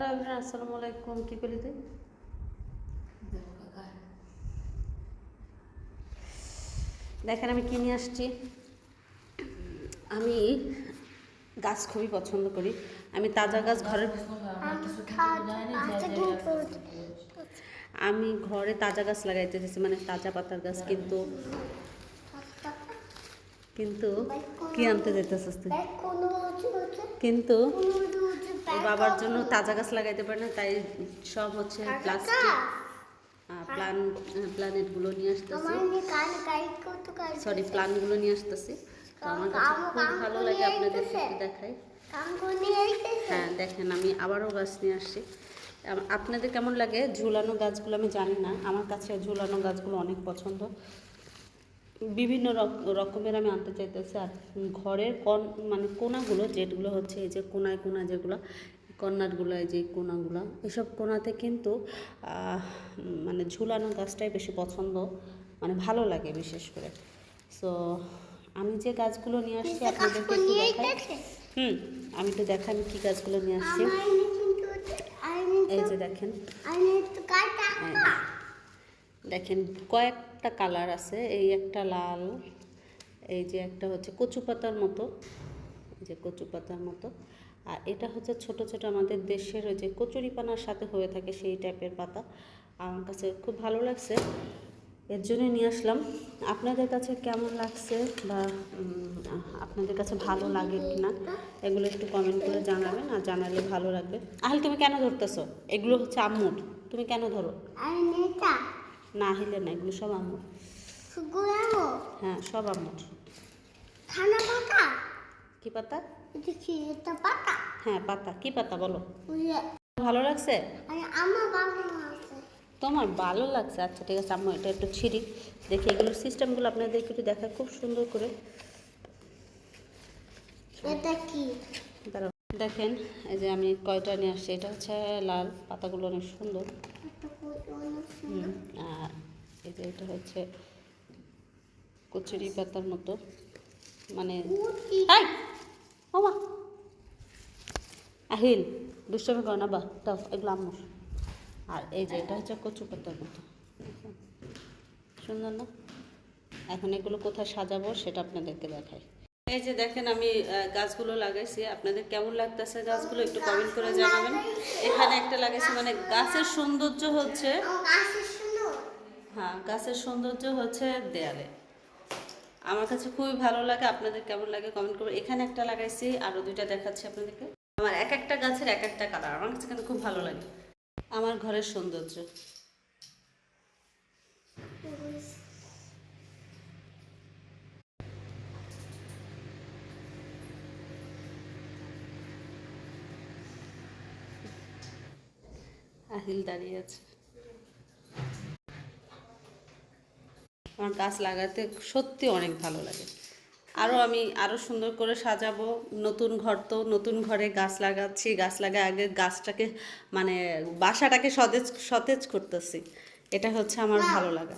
আসসালামু আলাইকুম। কি করলি তুই? দেখেন আমি কিনে আসছি। আমি গাছ খুবই পছন্দ করি। আমি তাজা গাছ ঘরের আমি ঘরে তাজা গাছ লাগাইতে চাইছি মানে তাজা পাতার গাছ কিন্তু কিন্তু কি আনতে যেতেছিস তুই? কিন্তু বাবার জন্য তাজা গাছ লাগাইতে পারে না তাই সব হচ্ছে প্লাস্টিক প্লান প্ল্যানেটগুলো নিয়ে আসতেছি। সরি নিয়ে আসতেছি। তো আমার কাছে খুব ভালো লাগে দেখাই। হ্যাঁ দেখেন আমি আবারও গাছ নিয়ে আসছি। আপনাদের কেমন লাগে? ঝুলানো গাছগুলো আমি জানি না। আমার কাছে ঝুলানো গাছগুলো অনেক পছন্দ। বিভিন্ন রক- রকমের আমি আনতে চাইতেছি। আর ঘরের কন মানে কোনাগুলো যেগুলো হচ্ছে এই যে কোনায় কোনা যেগুলো কর্নারগুলো এই যে কোনাগুলো এসব কোনাতে কিন্তু মানে ঝুলানো গাছটাই বেশি পছন্দ। মানে ভালো লাগে বিশেষ করে। সো আমি যে গাছগুলো নিয়ে আসছি আপনাদেরকে একটু দেখাই। হুম আমি তো দেখাই আমি কী গাছগুলো নিয়ে আসছি। এই যে দেখেন। দেখেন কয়েকটা কালার আছে, এই একটা লাল, এই যে একটা হচ্ছে কচু পাতার মতো যে কচু পাতার মতো। আর এটা হচ্ছে ছোট ছোট আমাদের দেশের ওই যে কচুরিপানার সাথে হয়ে থাকে সেই টাইপের পাতা। আমার কাছে খুব ভালো লাগছে, এর জন্য নিয়ে আসলাম। আপনাদের কাছে কেমন লাগছে বা আপনাদের কাছে ভালো লাগে কি না এগুলো একটু কমেন্ট করে জানাবেন আর জানালে ভালো লাগবে। আহল, তুমি কেন ধরতেছো? এগুলো হচ্ছে আম্মুর, তুমি কেন ধরো? না হিলে না এগুলো সব আম্মুর হ্যাঁ সব আম্মুর। কি পাতা? হ্যাঁ পাতা। কি পাতা বলো? ভালো লাগছে? তোমার ভালো লাগছে? আচ্ছা ঠিক আছে আম্মু এটা একটু ছিঁড়ি। দেখি এগুলোর সিস্টেমগুলো আপনাদেরকে একটু দেখা খুব সুন্দর করে। এটা কি? দেখেন এই যে আমি কয়টা নিয়ে আসছি এটা হচ্ছে লাল পাতাগুলো অনেক সুন্দর। আর এই যে এটা হচ্ছে কচুরি পাতার মতো। মানে হাই ওমা। আহিল, দুষ্টমি করো না, বা, দাও, এগুলো আম্মুর। আর এই যে এটা হচ্ছে কচু পাতার মতো। সুন্দর না? এখন এগুলো কোথায় সাজাবো সেটা আপনাদেরকে দেখাই। এই যে দেখেন আমি গাছগুলো লাগাইছি। আপনাদের কেমন লাগতেছে গাছগুলো একটু কমেন্ট করে জানাবেন। এখানে একটা লাগাইছি মানে গাছের সৌন্দর্য হচ্ছে হ্যাঁ গাছের সৌন্দর্য হচ্ছে দেয়ালে। আমার কাছে খুবই ভালো লাগে, আপনাদের কেমন লাগে কমেন্ট করুন এখানে একটা লাগাইছি আরও দুইটা দেখাচ্ছি আপনাদেরকে। আমার এক একটা গাছের এক একটা কালার আমার কাছে কিন্তু খুব ভালো লাগে। আমার ঘরের সৌন্দর্য। আহিল দাঁড়িয়ে আছে। আমার গাছ লাগাতে সত্যি অনেক ভালো লাগে। আরও আমি আরও সুন্দর করে সাজাবো। নতুন ঘর তো নতুন ঘরে গাছ লাগাচ্ছি। গাছ লাগা আগে গাছটাকে মানে বাসাটাকে সতেজ সতেজ করতেছি। এটা হচ্ছে আমার ভালো লাগা।